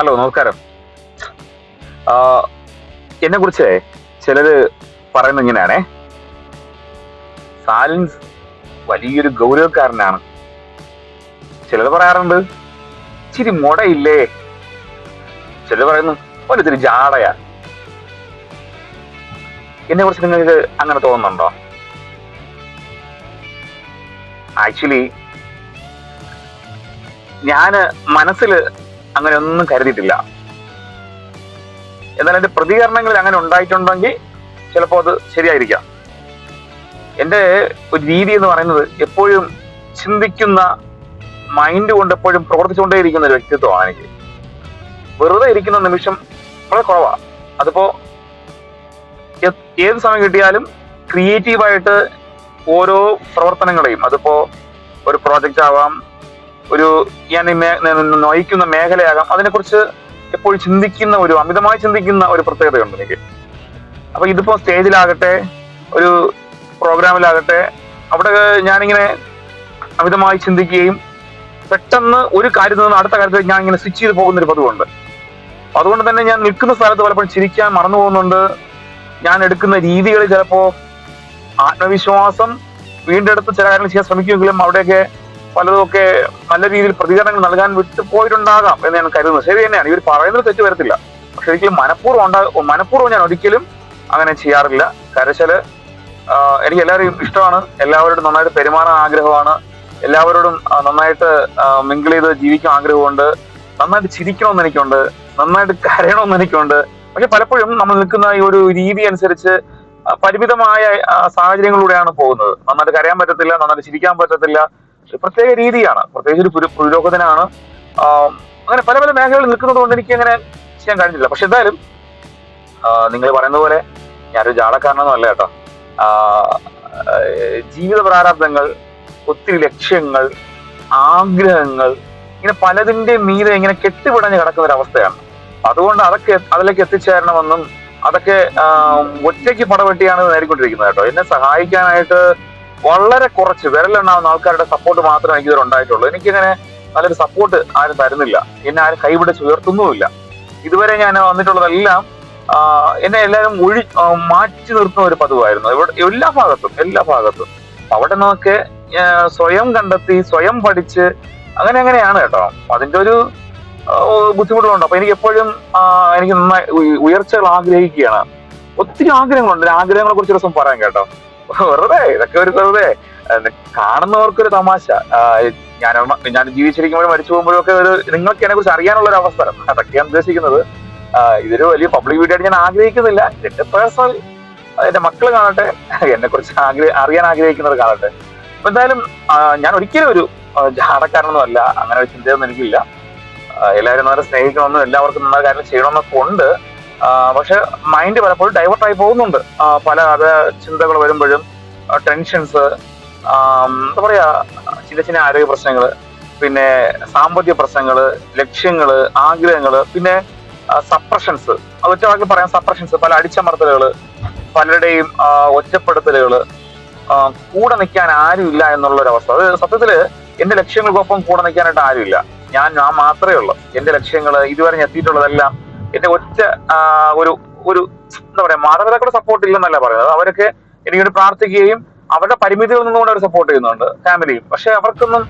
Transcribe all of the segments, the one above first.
Hello നമസ്കാരം. എന്നെ കുറിച്ച് ചിലര് പറയുന്ന ഇങ്ങനെയാണേ. സാലൻസ് വലിയൊരു ഗൗരവക്കാരനാണ്. ചിലർ പറയാറുണ്ട് ഇച്ചിരി മുടയില്ലേ? ചിലർ പറയുന്നു ഒരിത്തിരി ജാടയാ. എന്നെ കുറിച്ച് നിങ്ങൾക്ക് അങ്ങനെ തോന്നുന്നുണ്ടോ? ആക്ച്വലി ഞാൻ മനസ്സിൽ അങ്ങനെ ഒന്നും കരുതിയിട്ടില്ല. എന്നാൽ എന്റെ പ്രതികരണങ്ങളിൽ അങ്ങനെ ഉണ്ടായിട്ടുണ്ടെങ്കിൽ ചിലപ്പോൾ അത് ശരിയായിരിക്കാം. എന്റെ ഒരു രീതി എന്ന് പറയുന്നത് എപ്പോഴും ചിന്തിക്കുന്ന മൈൻഡ് കൊണ്ട് എപ്പോഴും പ്രവർത്തിച്ചുകൊണ്ടേയിരിക്കുന്ന ഒരു വ്യക്തിത്വമാണ് എനിക്ക്. വെറുതെ ഇരിക്കുന്ന നിമിഷം വളരെ കുറവാണ് അതിപ്പോ ഏത് സമയം കിട്ടിയാലും ക്രിയേറ്റീവായിട്ട് ഓരോ പ്രവർത്തനങ്ങളെയും അതിപ്പോ ഒരു പ്രോജക്റ്റ് ആവാം ഒരു ഞാൻ നയിക്കുന്ന മേഖലയാകാം. അതിനെക്കുറിച്ച് എപ്പോഴും ചിന്തിക്കുന്ന ഒരു അമിതമായി ചിന്തിക്കുന്ന ഒരു പ്രത്യേകതയുണ്ട് എനിക്ക്. അപ്പൊ ഇതിപ്പോ സ്റ്റേജിലാകട്ടെ ഒരു പ്രോഗ്രാമിലാകട്ടെ അവിടെ ഞാനിങ്ങനെ അമിതമായി ചിന്തിക്കുകയും പെട്ടെന്ന് ഒരു കാര്യത്തിൽ നിന്ന് അടുത്ത കാര്യത്തിൽ ഞാൻ ഇങ്ങനെ സ്വിച്ച് ചെയ്ത് പോകുന്ന ഒരു പതിവുണ്ട് അതുകൊണ്ട് തന്നെ ഞാൻ നിൽക്കുന്ന സ്ഥലത്ത് പലപ്പോഴും ചിരിക്കാൻ മറന്നു പോകുന്നുണ്ട്. ഞാൻ എടുക്കുന്ന രീതികളിൽ ചിലപ്പോ ആത്മവിശ്വാസം വീണ്ടെടുത്ത് ചില കാര്യങ്ങൾ ചെയ്യാൻ ശ്രമിക്കുമെങ്കിലും അവിടെയൊക്കെ പലതുമൊക്കെ നല്ല രീതിയിൽ പ്രതികരണങ്ങൾ നൽകാൻ വിട്ടു പോയിട്ടുണ്ടാകാം എന്ന് ഞാൻ കരുതുന്നു. ശരി തന്നെയാണ്. ഇവർ പറയുന്നത് തെറ്റ് വരത്തില്ല. പക്ഷെ ഒരിക്കലും മനഃപൂർവം ഉണ്ടാ മനഃപൂർവം ഞാൻ ഒരിക്കലും അങ്ങനെ ചെയ്യാറില്ല. കരച്ചൽ എനിക്ക് എല്ലാവരെയും ഇഷ്ടമാണ്. എല്ലാവരോടും നന്നായിട്ട് പെരുമാറാൻ ആഗ്രഹമാണ്. എല്ലാവരോടും നന്നായിട്ട് മിങ്കിൾ ചെയ്ത് ജീവിക്കാൻ ആഗ്രഹമുണ്ട്. നന്നായിട്ട് ചിരിക്കണമെന്ന് എനിക്കുണ്ട്. നന്നായിട്ട് കരയണമെന്ന് എനിക്കുണ്ട്. പക്ഷെ പലപ്പോഴും നമ്മൾ നിൽക്കുന്ന ഈ ഒരു രീതി അനുസരിച്ച് പരിമിതമായ സാഹചര്യങ്ങളിലൂടെയാണ് പോകുന്നത്. നന്നായിട്ട് കരയാൻ പറ്റത്തില്ല നന്നായിട്ട് ചിരിക്കാൻ പറ്റത്തില്ല പ്രത്യേക രീതിയാണ്. പ്രത്യേകിച്ച് ഒരു പുരു- പുരോഗതനാണ് അങ്ങനെ പല പല മേഖലകളിൽ നിൽക്കുന്നത് കൊണ്ട് എനിക്ക് അങ്ങനെ ചെയ്യാൻ കഴിഞ്ഞില്ല പക്ഷെ എന്തായാലും നിങ്ങൾ പറയുന്ന പോലെ ഞാനൊരു ജാടക്കാരനൊന്നും അല്ല കേട്ടോ. ജീവിത പ്രാരാബ്ദങ്ങൾ ഒത്തിരി ലക്ഷ്യങ്ങൾ ആഗ്രഹങ്ങൾ ഇങ്ങനെ പലതിന്റെ മീതെ ഇങ്ങനെ കെട്ടുപിടഞ്ഞ് കിടക്കുന്ന ഒരു അവസ്ഥയാണ്. അതുകൊണ്ട് അതൊക്കെ അതിലേക്ക് എത്തിച്ചേരണമെന്നും അതൊക്കെ ഒറ്റയ്ക്ക് പടവെട്ടിയാണ് നേടിക്കൊണ്ടിരിക്കുന്നത് കേട്ടോ. എന്നെ സഹായിക്കാനായിട്ട് വളരെ കുറച്ച് വിരലെണ്ണാവുന്ന ആൾക്കാരുടെ സപ്പോർട്ട് മാത്രമേ എനിക്ക് ഇതുവരെ ഉണ്ടായിട്ടുള്ളൂ എനിക്കിങ്ങനെ നല്ലൊരു സപ്പോർട്ട് ആരും തരുന്നില്ല. എന്നെ ആരും കൈപിടിച്ച് ഉയർത്തുന്നുമില്ല. ഇതുവരെ ഞാൻ വന്നിട്ടുള്ളതെല്ലാം എന്നെ എല്ലാവരും ഒഴി മാറ്റി നിർത്തുന്ന ഒരു പതിവായിരുന്നു. ഇവിടെ എല്ലാ ഭാഗത്തും എല്ലാ ഭാഗത്തും. അവിടെ നിന്നൊക്കെ സ്വയം കണ്ടെത്തി സ്വയം പഠിച്ച് അങ്ങനെ അങ്ങനെയാണ് കേട്ടോ. അതിന്റെ ഒരു ബുദ്ധിമുട്ടുകളുണ്ട്. അപ്പൊ എനിക്ക് എപ്പോഴും എനിക്ക് നന്നായി ഉയർച്ചകൾ ആഗ്രഹിക്കുകയാണ്. ഒത്തിരി ആഗ്രഹങ്ങളുണ്ട്. ആഗ്രഹങ്ങളെ കുറിച്ച് ദിവസം പറയാം കേട്ടോ. വെറുതെ ഇതൊക്കെ ഒരു വെറുതെ. കാണുന്നവർക്കൊരു തമാശ. ഞാൻ ഞാൻ ജീവിച്ചിരിക്കുമ്പോഴും മരിച്ചു പോകുമ്പോഴും ഒക്കെ ഒരു നിങ്ങൾക്ക് എന്നെ കുറിച്ച് അറിയാനുള്ള ഒരു അവസരം. അതൊക്കെയാണ് ഉദ്ദേശിക്കുന്നത്. ഇതൊരു വലിയ പബ്ലിക് വീഡിയോ ഞാൻ ആഗ്രഹിക്കുന്നില്ല. എന്റെ പേഴ്സണൽ എന്റെ മക്കൾ കാണട്ടെ. എന്നെ കുറിച്ച് ആഗ്രഹ അറിയാൻ ആഗ്രഹിക്കുന്നവർ കാണട്ടെ. എന്തായാലും ഞാൻ ഒരിക്കലും ഒരു ജാടക്കാരനൊന്നും അല്ല. അങ്ങനെ ഒരു ചിന്തയൊന്നും എനിക്കില്ല. എല്ലാവരും നന്നായി സ്നേഹിക്കണമെന്നും എല്ലാവർക്കും നന്നായി കാര്യം ചെയ്യണമെന്നൊക്കെ ഉണ്ട്. പക്ഷെ മൈൻഡ് പലപ്പോഴും ഡൈവേർട്ടായി പോകുന്നുണ്ട്. പല അത് ചിന്തകൾ വരുമ്പോഴും ടെൻഷൻസ് എന്താ പറയാ ചില ചില ആരോഗ്യ പ്രശ്നങ്ങൾ പിന്നെ സാമ്പത്തിക പ്രശ്നങ്ങൾ ലക്ഷ്യങ്ങൾ ആഗ്രഹങ്ങൾ പിന്നെ സപ്രഷൻസ് ഒറ്റ വാക്കിൽ പറയാം സപ്രഷൻസ് പല അടിച്ചമർത്തലുകൾ പലരുടെയും ഒറ്റപ്പെടുത്തലുകൾ കൂടെ നിൽക്കാൻ ആരുമില്ല എന്നുള്ള ഒരു അവസ്ഥ അത് സത്യത്തിൽ എന്റെ ലക്ഷ്യങ്ങൾക്കൊപ്പം കൂടെ നിൽക്കാനായിട്ട് ആരുമില്ല. ഞാൻ ഞാൻ മാത്രമേ ഉള്ളൂ. എന്റെ ലക്ഷ്യങ്ങൾ ഇതുവരെ എത്തിയിട്ടുള്ളതെല്ലാം എന്റെ ഒറ്റ ഒരു ഒരു എന്താ പറയാ മാതാപിതാക്കളുടെ സപ്പോർട്ട് ഇല്ലെന്നല്ല പറയുന്നത്. അവരൊക്കെ എനിക്ക് വേണ്ടി പ്രാർത്ഥിക്കുകയും അവരുടെ പരിമിതികൾ നിന്നുകൊണ്ട് അവർ സപ്പോർട്ട് ചെയ്യുന്നുണ്ട് ഫാമിലിയും പക്ഷെ അവർക്കൊന്നും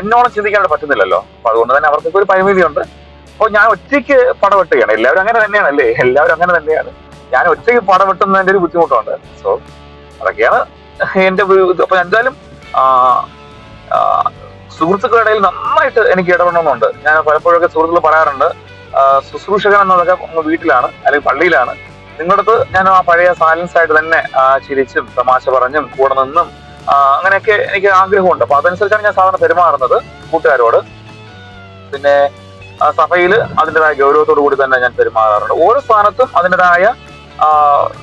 എന്നോളം ചിന്തിക്കാൻ പറ്റുന്നില്ലല്ലോ. അപ്പൊ അതുകൊണ്ട് തന്നെ അവർക്കൊക്കെ ഒരു പരിമിതിയുണ്ട്. അപ്പോൾ ഞാൻ ഒറ്റയ്ക്ക് പടവെട്ടുകയാണ്. എല്ലാവരും അങ്ങനെ തന്നെയാണ് അല്ലേ എല്ലാവരും അങ്ങനെ തന്നെയാണ്. ഞാൻ ഒറ്റയ്ക്ക് പടവെട്ടുന്നതിന്റെ ഒരു ബുദ്ധിമുട്ടുണ്ട്. സോ അതൊക്കെയാണ് എന്റെ അപ്പൊ എന്തായാലും സുഹൃത്തുക്കളുടെ ഇടയിൽ നന്നായിട്ട് എനിക്ക് ഇടപെടണമെന്നുണ്ട്. ഞാൻ പലപ്പോഴൊക്കെ സുഹൃത്തുക്കൾ പറയാറുണ്ട് ശുശ്രൂഷകൻ എന്നതൊക്കെ അങ്ങ് വീട്ടിലാണ് അല്ലെങ്കിൽ പള്ളിയിലാണ്. നിങ്ങളുടെ അടുത്ത് ഞാൻ ആ പഴയ സാലൻസ് ആയിട്ട് തന്നെ ചിരിച്ചും തമാശ പറഞ്ഞും കൂടെ നിന്നും അങ്ങനെയൊക്കെ എനിക്ക് ആഗ്രഹമുണ്ട്. അപ്പൊ അതനുസരിച്ചാണ് ഞാൻ സാധാരണ പെരുമാറുന്നത് കൂട്ടുകാരോട്. പിന്നെ സഭയിൽ അതിന്റെതായ ഗൗരവത്തോടു കൂടി തന്നെ ഞാൻ പെരുമാറാറുണ്ട്. ഓരോ സ്ഥാനത്തും അതിന്റെതായ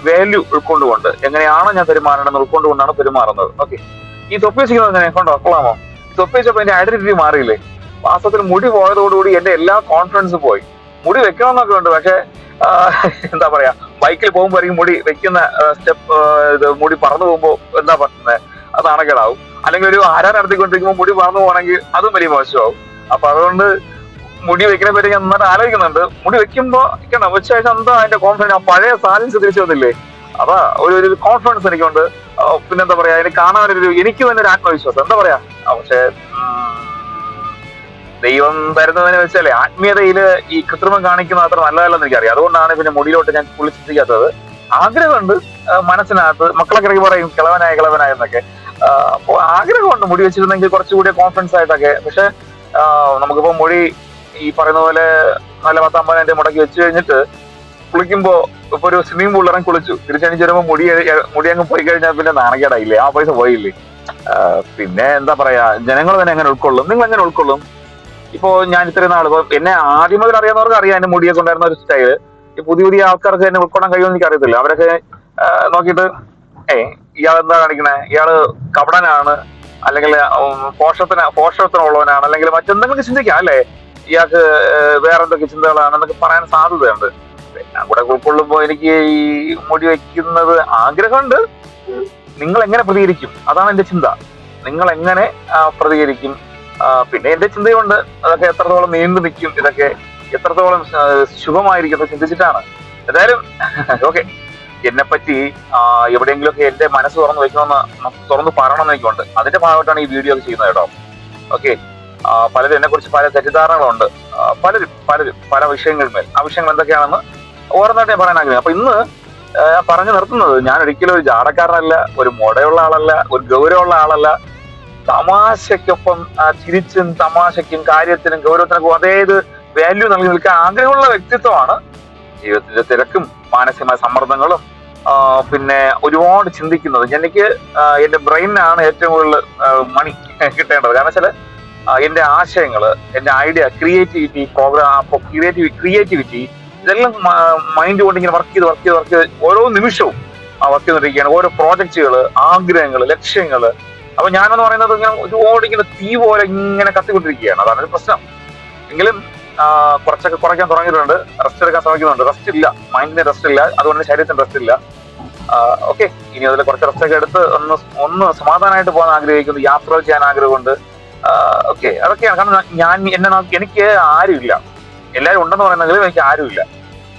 വാല്യൂ ഉൾക്കൊണ്ടുകൊണ്ട് എങ്ങനെയാണ് ഞാൻ പെരുമാറേണ്ടത് ഉൾക്കൊണ്ടുകൊണ്ടാണ് പെരുമാറുന്നത്. ഓക്കെ ഈ തൊപ്പി വെച്ചിരിക്കുന്നത് എങ്ങനെ? കൊണ്ടോ? കൊള്ളാമോ? തൊപ്പി വെച്ചപ്പോ എന്റെ ഐഡന്റിറ്റി മാറിയില്ലേ? വാസ്തവത്തിൽ മുടി പോയതോടുകൂടി എന്റെ എല്ലാ കോൺഫിഡൻസും പോയി. മുടി വെക്കണമെന്നൊക്കെ ഉണ്ട്. പക്ഷെ എന്താ പറയാ ബൈക്കിൽ പോകുമ്പോഴായിരിക്കും മുടി വെക്കുന്ന സ്റ്റെപ്പ് ഇത് മുടി പറന്നു പോകുമ്പോ എന്താ പറയുന്നത് അത് നാണക്കേടാവും അല്ലെങ്കിൽ ഒരു ആരാ നടത്തിക്കൊണ്ടിരിക്കുമ്പോൾ മുടി പറന്നു പോകണമെങ്കിൽ അതും വലിയ മോശമാവും. അപ്പൊ അതുകൊണ്ട് മുടി വെക്കുന്ന പറ്റി ഞാൻ നന്നായിട്ട് ആലോചിക്കുന്നുണ്ട്. മുടി വെക്കുമ്പോ ഇരിക്കണം. ഉച്ചയാഴ്ച എന്താ അതിന്റെ കോൺഫിഡൻസ് ആ പഴയ സാലൻസ് തിരിച്ചു വന്നില്ലേ? അതാ ഒരു ഒരു കോൺഫിഡൻസ് എനിക്കുണ്ട്. പിന്നെന്താ പറയാ അതിന് കാണാൻ ഒരു എനിക്ക് തന്നെ ഒരു ആത്മവിശ്വാസം. എന്താ പറയാ? പക്ഷേ ദൈവം തരുന്നതെന്ന് വെച്ചാൽ ആത്മീയതയിൽ ഈ കൃത്രിമം കാണിക്കുന്നത് അത്ര നല്ലതല്ലെന്ന് എനിക്കറിയാം. അതുകൊണ്ടാണ് പിന്നെ മുടിയിലോട്ട് ഞാൻ പുള്ളി ചിന്തിക്കാത്തത് ആഗ്രഹമുണ്ട് മനസ്സിനകത്ത് മക്കളൊക്കെ ഇടയ്ക്ക് പറയും കിളവനായ കിളവനായ എന്നൊക്കെ. അപ്പോൾ ആഗ്രഹമുണ്ട് മുടി വെച്ചിരുന്നെങ്കിൽ കുറച്ചുകൂടി കോൺഫിഡൻസ് ആയിട്ടൊക്കെ. പക്ഷെ നമുക്കിപ്പോൾ നമുക്കിപ്പോ മുടി ഈ പറയുന്ന പോലെ നല്ല പത്തമ്പതിനായിരം മുടക്കി വെച്ച് കഴിഞ്ഞിട്ട് കുളിക്കുമ്പോൾ ഇപ്പൊ ഒരു സ്വിമ്മിംഗ് പൂളിൽ ഇറങ്ങി കുളിച്ചു. തിരിച്ചണിച്ച് വരുമ്പോൾ മുടി മുടി അങ്ങ് പോയി കഴിഞ്ഞാൽ പിന്നെ നാണക്കേടായില്ലേ? ആ പൈസ പോയില്ലേ? പിന്നെ എന്താ പറയാ ജനങ്ങൾ തന്നെ എങ്ങനെ ഉൾക്കൊള്ളും? നിങ്ങൾ എങ്ങനെ ഉൾക്കൊള്ളും? ഇപ്പോ ഞാൻ ഇത്രയും നാൾ എന്നെ ആദ്യം മുതൽ അറിയാവുന്നവർക്ക് അറിയാം എന്റെ മുടിയൊക്കെ ഉണ്ടായിരുന്ന ഒരു സ്റ്റൈൽ ഈ പുതിയ പുതിയ ആൾക്കാർക്ക് എന്നെ ഉൾക്കൊള്ളാൻ കഴിയുമെന്ന് എനിക്ക് അറിയത്തില്ല. അവരൊക്കെ നോക്കിയിട്ട് ഏ ഇയാൾ എന്താ കാണിക്കണേ? ഇയാൾ കപടനാണ് അല്ലെങ്കിൽ പോഷത്തിന് പോഷത്തിനുള്ളവനാണ് അല്ലെങ്കിൽ മറ്റെന്തെങ്കിലും ചിന്തിക്കാം അല്ലേ? ഇയാൾക്ക് വേറെ എന്തൊക്കെ ചിന്തകളാണ് എന്നൊക്കെ പറയാൻ സാധ്യതയുണ്ട്. ഞാൻ കൂടെ ഉൾക്കൊള്ളുമ്പോ എനിക്ക് ഈ മുടി വെക്കുന്നത് ആഗ്രഹമുണ്ട്. നിങ്ങൾ എങ്ങനെ പ്രതികരിക്കും? അതാണ് എന്റെ ചിന്ത. നിങ്ങൾ എങ്ങനെ പ്രതികരിക്കും? പിന്നെ എന്റെ ചിന്തയുണ്ട് അതൊക്കെ എത്രത്തോളം നീണ്ടു നിൽക്കും ഇതൊക്കെ എത്രത്തോളം ശുഭമായിരിക്കും എന്ന് ചിന്തിച്ചിട്ടാണ്. എന്തായാലും ഓക്കെ. എന്നെ പറ്റി എവിടെയെങ്കിലുമൊക്കെ എന്റെ മനസ്സ് തുറന്നു വെക്കണമെന്ന് തുറന്ന് പറയണമെന്ന് എനിക്കുണ്ട്. അതിന്റെ ഭാഗമായിട്ടാണ് ഈ വീഡിയോ ഒക്കെ ചെയ്യുന്നത് കേട്ടോ. ഓക്കെ. പലരും എന്നെ കുറിച്ച് പല തെറ്റിദ്ധാരണകളുണ്ട്. പലരും പലരും പല വിഷയങ്ങളിന്മേൽ ആ വിഷയങ്ങൾ എന്തൊക്കെയാണെന്ന് ഓരോന്നായിട്ട് ഞാൻ പറയാൻ അപ്പൊ ഇന്ന് പറഞ്ഞു നിർത്തുന്നത് ഞാൻ ഒരിക്കലും ഒരു ജാടക്കാരനല്ല ഒരു മുടയുള്ള ആളല്ല ഒരു ഗൗരവമുള്ള ആളല്ല തമാശയ്ക്കൊപ്പം ചിരിച്ചും തമാശയ്ക്കും കാര്യത്തിനും ഗൗരവത്തിനൊക്കെ അതേത് വാല്യൂ നൽകി നിൽക്കാൻ ആഗ്രഹമുള്ള വ്യക്തിത്വമാണ്. ജീവിതത്തിന്റെ തിരക്കും മാനസികമായ സമ്മർദ്ദങ്ങളും പിന്നെ ഒരുപാട് ചിന്തിക്കുന്നത്. എനിക്ക് എന്റെ ബ്രെയിനാണ് ഏറ്റവും കൂടുതൽ മണി കിട്ടേണ്ടത്. കാരണം വെച്ചാൽ എന്റെ ആശയങ്ങൾ എന്റെ ഐഡിയ ക്രിയേറ്റിവിറ്റി പ്രോഗ്രാം ക്രിയേറ്റിവി ക്രിയേറ്റിവിറ്റി ഇതെല്ലാം മൈൻഡ് കൊണ്ട് ഇങ്ങനെ വർക്ക് ചെയ്ത് വർക്ക് ചെയ്ത് വർക്ക് ചെയ്ത് ഓരോ നിമിഷവും വർക്ക് ചെയ്തുകൊണ്ടിരിക്കുകയാണ്. ഓരോ പ്രോജക്റ്റുകൾ ആഗ്രഹങ്ങൾ ലക്ഷ്യങ്ങൾ അപ്പൊ ഞാനെന്ന് പറയുന്നത് ഇങ്ങനെ ഒരുപാട് ഇങ്ങനെ തീ പോലെ ഇങ്ങനെ കത്തിക്കൊണ്ടിരിക്കുകയാണ്. അതാണ് ഒരു പ്രശ്നം. എങ്കിലും കുറച്ചൊക്കെ കുറയ്ക്കാൻ തുടങ്ങിയിട്ടുണ്ട്. റെസ്റ്റ് എടുക്കാൻ ശ്രമിക്കുന്നുണ്ട് റെസ്റ്റ് ഇല്ല. മൈൻഡിന് റെസ്റ്റ് ഇല്ല. അതുകൊണ്ട് ശരീരത്തിന് റെസ്റ്റ് ഇല്ല. ഓക്കെ ഇനി അതിൽ കുറച്ച് റെസ്റ്റ് ഒക്കെ എടുത്ത് ഒന്ന് ഒന്ന് സമാധാനമായിട്ട് പോകാൻ ആഗ്രഹിക്കുന്നു. യാത്ര ചെയ്യാൻ ആഗ്രഹമുണ്ട്. ഓക്കെ അതൊക്കെയാണ്. കാരണം ഞാൻ എന്നെ നോക്കി എനിക്ക് ആരുമില്ല. എല്ലാവരും ഉണ്ടെന്ന് പറയുന്നെങ്കിലും എനിക്ക് ആരുമില്ല.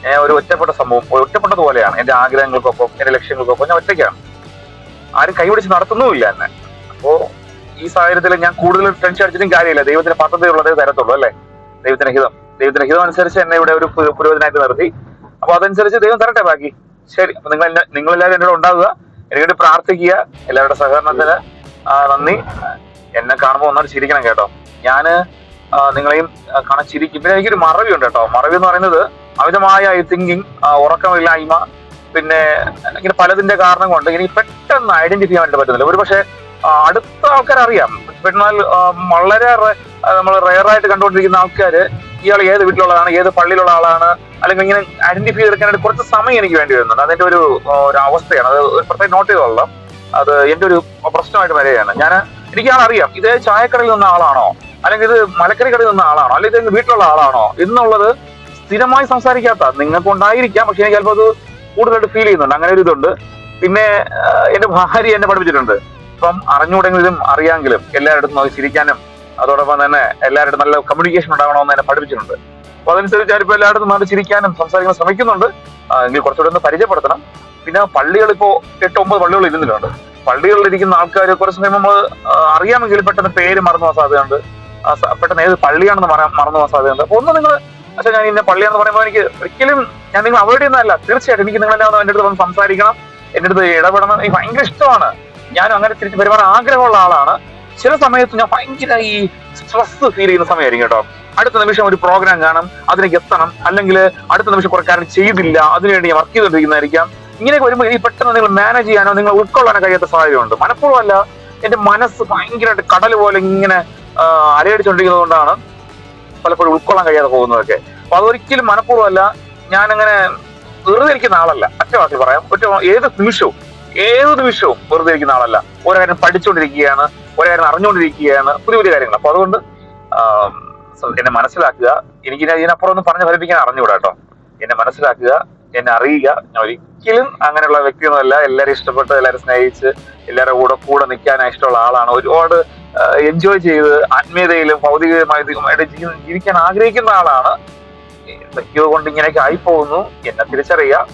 ഞാൻ ഒരു ഒറ്റപ്പെട്ട സംഭവം. ഒറ്റപ്പെട്ടതുപോലെയാണ് ഒറ്റപ്പെട്ടത് പോലെയാണ്. എന്റെ ആഗ്രഹങ്ങൾക്കൊപ്പം എന്റെ ലക്ഷ്യങ്ങൾക്കൊപ്പം ഞാൻ ഒറ്റയ്ക്കാണ്. ആരും കൈപിടിച്ച് നടത്തുന്നുമില്ല എന്നെ. അപ്പോ ഈ സാഹചര്യത്തിൽ ഞാൻ കൂടുതൽ ടെൻഷൻ അടിച്ചിട്ടും കാര്യമില്ല. ദൈവത്തിന് പദ്ധതി തരത്തുള്ളൂ അല്ലെ? ദൈവത്തിന് ഹിതം. ദൈവത്തിന്റെ ഹിതം അനുസരിച്ച് എന്നെ ഇവിടെ ഒരു പു- പുരോഹിതനായിട്ട് നിർത്തി. അപ്പൊ അതനുസരിച്ച് ദൈവം തരട്ടെ ബാക്കി. ശരി. അപ്പൊ നിങ്ങൾ നിങ്ങൾ എല്ലാവരും എന്നോട് ഉണ്ടാവുക. എനിവേണ്ടി പ്രാർത്ഥിക്കുക. എല്ലാവരുടെ സഹകരണത്തിന് നന്ദി. എന്നെ കാണുമ്പോൾ ഒന്നോട് ചിരിക്കണം കേട്ടോ. ഞാൻ നിങ്ങളെയും കാണാൻ ചിരിക്കും പിന്നെ എനിക്കൊരു മറവിയുണ്ട് കേട്ടോ. മറവി എന്ന് പറയുന്നത് അമിതമായ തിങ്കിങ് ഉറക്കമില്ലായ്മ. പിന്നെ ഇങ്ങനെ പലതിന്റെ കാരണം കൊണ്ട് എനിക്ക് പെട്ടെന്ന് ഐഡന്റിഫൈ ചെയ്യാൻ വേണ്ടി പറ്റുന്നില്ല. ഒരു പക്ഷേ അടുത്ത ആൾക്കാർ അറിയാം. എന്നാൽ വളരെ നമ്മൾ റയറായിട്ട് കണ്ടുകൊണ്ടിരിക്കുന്ന ആൾക്കാര് ഇയാൾ ഏത് വീട്ടിലുള്ളതാണ് ഏത് പള്ളിയിലുള്ള ആളാണ് അല്ലെങ്കിൽ ഇങ്ങനെ ഐഡന്റിഫൈ ചെയ്തെടുക്കാനായിട്ട് കുറച്ച് സമയം എനിക്ക് വേണ്ടി വരുന്നുണ്ട്. അതിന്റെ ഒരു ഒരു അവസ്ഥയാണ്. അത് പ്രത്യേകം നോട്ട് ചെയ്തോളാം അത് എന്റെ ഒരു പ്രശ്നമായിട്ട് വരികയാണ്. ഞാൻ എനിക്ക് അറിയാം ഇത് ചായക്കടയിൽ നിന്ന ആളാണോ അല്ലെങ്കിൽ ഇത് മലക്കറി കടയിൽ നിന്ന ആളാണോ അല്ലെങ്കിൽ ഇത് വീട്ടിലുള്ള ആളാണോ എന്നുള്ളത് സ്ഥിരമായി സംസാരിക്കാത്ത നിങ്ങൾക്ക് ഉണ്ടായിരിക്കാം പക്ഷെ എനിക്ക് ചിലപ്പോൾ അത് കൂടുതലായിട്ട് ഫീൽ ചെയ്യുന്നുണ്ട്. അങ്ങനെ ഒരു ഇതുണ്ട്. പിന്നെ എന്റെ ഭാര്യ എന്നെ പഠിപ്പിച്ചിട്ടുണ്ട്. ഇപ്പം അറിഞ്ഞുകൂടെങ്കിലും അറിയാമെങ്കിലും എല്ലാവരുടെ നോക്കി ചിരിക്കാനും അതോടൊപ്പം തന്നെ എല്ലാവരുടെ നല്ല കമ്മ്യൂണിക്കേഷൻ ഉണ്ടാകണമെന്ന് തന്നെ പഠിപ്പിച്ചിട്ടുണ്ട്. അപ്പൊ അതനുസരിച്ച് ആരിപ്പോ എല്ലായിടത്തും നല്ല ചിരിക്കാനും സംസാരിക്കാൻ ശ്രമിക്കുന്നുണ്ട്. എങ്കിൽ കുറച്ചുകൂടെ ഒന്ന് പരിചയപ്പെടുത്തണം. പിന്നെ പള്ളികൾ ഇപ്പോ എട്ട് ഒമ്പത് പള്ളികൾ ഇരുന്നിട്ടുണ്ട്. പള്ളികളിൽ ഇരിക്കുന്ന ആൾക്കാർ കുറച്ച് സമയം നമ്മൾ അറിയാമെങ്കിൽ പെട്ടെന്ന് പേര് മറന്നു പോകാൻ സാധ്യതയുണ്ട്. പെട്ടെന്ന് ഏത് പള്ളിയാണെന്ന് പറയാൻ മറന്നു പോകാൻ സാധ്യതയുണ്ട്. അപ്പൊ ഒന്ന് നിങ്ങൾ പക്ഷെ ഞാൻ ഇന്ന പള്ളിയാണെന്ന് പറയുമ്പോൾ എനിക്ക് ഒരിക്കലും ഞാൻ നിങ്ങൾ അവോയ്ഡ് ചെയ്യുന്നതല്ല തീർച്ചയായിട്ടും എനിക്ക് എന്നെ എന്റെ അടുത്ത് വന്ന് സംസാരിക്കണം. എന്റെ അടുത്ത് ഇടപെടണം. എനിക്ക് ഭയങ്കര ഇഷ്ടമാണ്. ഞാനും അങ്ങനെ തിരിച്ച് പെരുമാറാൻ ആഗ്രഹമുള്ള ആളാണ്. ചില സമയത്ത് ഞാൻ ഭയങ്കര ഈ സ്ട്രെസ് ഫീൽ ചെയ്യുന്ന സമയമായിരിക്കും കേട്ടോ. അടുത്ത നിമിഷം ഒരു പ്രോഗ്രാം കാണും അതിലേക്ക് എത്തണം. അല്ലെങ്കിൽ അടുത്ത നിമിഷം കുറെ ചെയ്തില്ല അതിനുവേണ്ടി ഞാൻ വർക്ക് ചെയ്തുകൊണ്ടിരിക്കുന്നതായിരിക്കാം. ഇങ്ങനെയൊക്കെ വരുമ്പോൾ ഈ പെട്ടെന്ന് നിങ്ങൾ മാനേജ് ചെയ്യാനോ നിങ്ങൾ ഉൾക്കൊള്ളാനോ കഴിയാത്ത സാഹചര്യമുണ്ട്. മനഃപൂർവമല്ല എന്റെ മനസ്സ് ഭയങ്കരമായിട്ട് കടൽ പോലെ ഇങ്ങനെ അലയടിച്ചുകൊണ്ടിരിക്കുന്നത് കൊണ്ടാണ് പലപ്പോഴും ഉൾക്കൊള്ളാൻ കഴിയാതെ പോകുന്നതൊക്കെ. അപ്പൊ അതൊരിക്കലും മനഃപൂർവമല്ല ഞാൻ അങ്ങനെ വെറുതെ ഇരിക്കുന്ന ആളല്ല. അറ്റവാക്കി പറയാം. ഒറ്റ ഏത് നിമിഷവും ഏത് നിമിഷവും വെറുതെ ഇരിക്കുന്ന ആളല്ല. ഓരോ കാര്യം പഠിച്ചുകൊണ്ടിരിക്കുകയാണ് ഓരോ കാര്യം അറിഞ്ഞുകൊണ്ടിരിക്കുകയാണ് പുതിയ പുതിയ കാര്യങ്ങൾ. അപ്പൊ അതുകൊണ്ട് എന്നെ മനസ്സിലാക്കുക. എനിക്ക് ഇതിനപ്പുറം ഒന്നും പറഞ്ഞ് ഫലിപ്പിക്കാൻ അറിഞ്ഞുകൂടാ കേട്ടോ. എന്നെ മനസ്സിലാക്കുക എന്നെ അറിയുക. ഞാൻ ഒരിക്കലും അങ്ങനെയുള്ള വ്യക്തിയൊന്നുമല്ല. എല്ലാവരും ഇഷ്ടപ്പെട്ട് എല്ലാവരും സ്നേഹിച്ച് എല്ലാവരുടെ കൂടെ കൂടെ നിൽക്കാൻ ഇഷ്ടമുള്ള ആളാണ്. ഒരുപാട് എൻജോയ് ചെയ്ത് ആത്മീയതയിലും ഭൗതികമായിട്ട് ജീവിക്കാൻ ആഗ്രഹിക്കുന്ന ആളാണ്. എന്തൊക്കെയോ കൊണ്ട് ഇങ്ങനെയൊക്കെ ആയി പോകുന്നു എന്നെ തിരിച്ചറിയുക.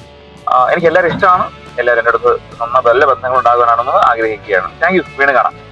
എനിക്ക് എല്ലാവരും ഇഷ്ടമാണ്. എല്ലാവരും എന്റെ അടുത്ത് നന്ന നല്ല ബന്ധങ്ങൾ ഉണ്ടാകാനാണെന്ന് ആഗ്രഹിക്കുകയാണ്. താങ്ക് യു വീണ്ടും കാണാം.